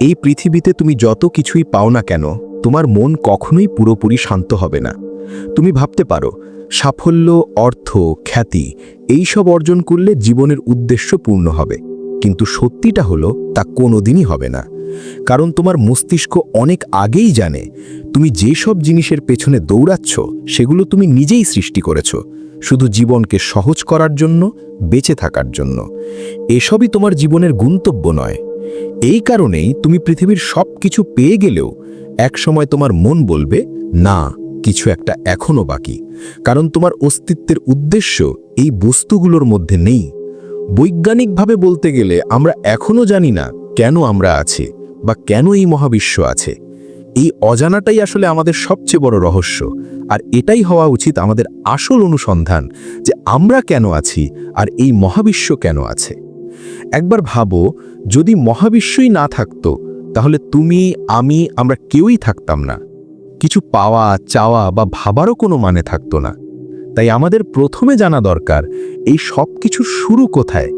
এই পৃথিবীতে তুমি যত কিছুই পাও না কেন, তোমার মন কখনোই পুরোপুরি শান্ত হবে না। তুমি ভাবতে পারো, সাফল্য, অর্থ, খ্যাতি, এই সব অর্জন করলে জীবনের উদ্দেশ্য পূর্ণ হবে। কিন্তু সত্যিটা হলো, তা কোনোদিনই হবে না। কারণ তোমার মস্তিষ্ক অনেক আগেই জানে, তুমি যে সব জিনিসের পেছনে দৌড়াচ্ছ, সেগুলো তুমি নিজেই সৃষ্টি করেছ, শুধু জীবনকে সহজ করার জন্য, বেঁচে থাকার জন্য। এসবই তোমার জীবনের গন্তব্য নয়। এই কারণেই তুমি পৃথিবীর সব কিছু পেয়ে গেলেও একসময় তোমার মন বলবে, না, কিছু একটা এখনও বাকি। কারণ তোমার অস্তিত্বের উদ্দেশ্য এই বস্তুগুলোর মধ্যে নেই। বৈজ্ঞানিকভাবে বলতে গেলে আমরা এখনও জানি না কেন আমরা আছি বা কেন এই মহাবিশ্ব আছে। এই অজানাটাই আসলে আমাদের সবচেয়ে বড় রহস্য। আর এটাই হওয়া উচিত আমাদের আসল অনুসন্ধান যে আমরা কেন আছি আর এই মহাবিশ্ব কেন আছে। একবার ভাবো, যদি মহাবিশ্বই না থাকতো, তাহলে তুমি, আমি, আমরা কেউই থাকতাম না। কিছু পাওয়া, চাওয়া বা ভাবারও কোনো মানে থাকতো না। তাই আমাদের প্রথমে জানা দরকার, এই সব কিছু শুরু কোথায়?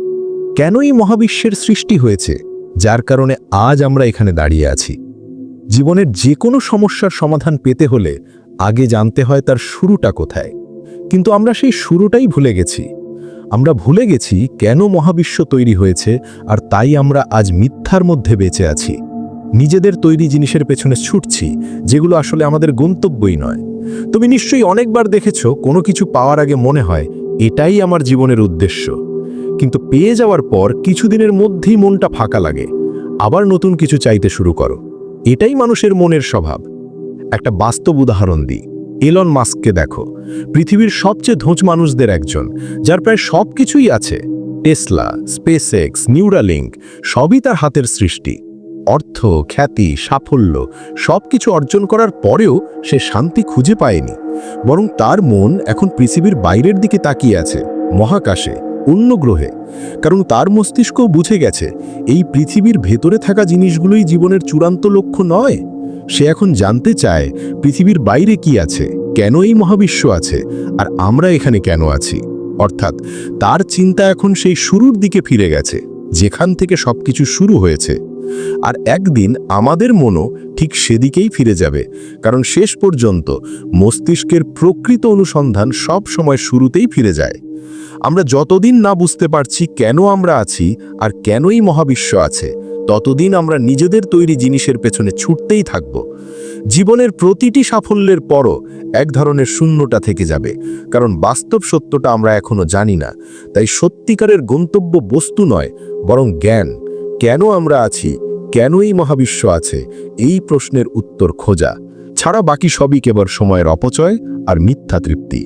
কেনই মহাবিশ্বের সৃষ্টি হয়েছে, যার কারণে আজ আমরা এখানে দাঁড়িয়ে আছি? জীবনের যে কোনো সমস্যার সমাধান পেতে হলে আগে জানতে হয় তার শুরুটা কোথায়। কিন্তু আমরা সেই শুরুটাই ভুলে গেছি। আমরা ভুলে গেছি কেন মহাবিশ্ব তৈরি হয়েছে আর তাই আমরা আজ মিথ্যার মধ্যে বেঁচে আছি। নিজেদের তৈরি জিনিসের পেছনে ছুটছি, যেগুলো আসলে আমাদের গন্তব্যই নয়। তুমি নিশ্চয়ই অনেকবার দেখেছ, কোনো কিছু পাওয়ার আগে মনে হয়, এটাই আমার জীবনের উদ্দেশ্য। কিন্তু পেয়ে যাওয়ার পর কিছুদিনের মধ্যেই মনটা ফাঁকা লাগে। আবার নতুন কিছু চাইতে শুরু করো। এটাই মানুষের মনের স্বভাব। একটা বাস্তব উদাহরণ দিই। এলন মাস্ককে দেখো। পৃথিবীর সবচেয়ে ধোঁচ মানুষদের একজন, যার প্রায় সব কিছুই আছে। টেসলা স্পেসএক্স নিউরালিঙ্ক সবই তার হাতের সৃষ্টি। অর্থ, খ্যাতি, সাফল্য সব কিছু অর্জন করার পরেও সে শান্তি খুঁজে পায়নি। বরং তার মন এখন পৃথিবীর বাইরের দিকে তাকিয়ে আছে, মহাকাশে, অন্য গ্রহে। কারণ তার মস্তিষ্ক বুঝে গেছে, এই পৃথিবীর ভেতরে থাকা জিনিসগুলোই জীবনের চূড়ান্ত লক্ষ্য নয়। সে এখন জানতে চায় পৃথিবীর বাইরে কি আছে, কেন এই মহাবিশ্ব আছে, আর আমরা এখানে কেন আছি। অর্থাৎ তার চিন্তা এখন সেই শুরুর দিকে ফিরে গেছে, যেখান থেকে সবকিছু শুরু হয়েছে। আর একদিন আমাদের মনও ঠিক সেদিকেই ফিরে যাবে, কারণ শেষ পর্যন্ত মস্তিষ্কের প্রকৃত অনুসন্ধান সব সময় শুরুতেই ফিরে যায়। আমরা যতদিন না বুঝতে পারছি কেন আমরা আছি, আর কেনই মহাবিশ্ব আছে ততদিন আমরা নিজেদের তৈরি জিনিসের পেছনে ছুটতেই থাকব। জীবনের প্রতিটি সাফল্যের পরও এক ধরনের শূন্যটা থেকে যাবে, কারণ বাস্তব সত্যটা আমরা এখনও জানি না। তাই সত্যিকারের গন্তব্য বস্তু নয়, বরং জ্ঞান। কেন আমরা আছি? কেন এই মহাবিশ্ব আছে? এই প্রশ্নের উত্তর খোঁজা। ছাড়া বাকি সবই কেবল সময়ের অপচয় আর মিথ্যা তৃপ্তি।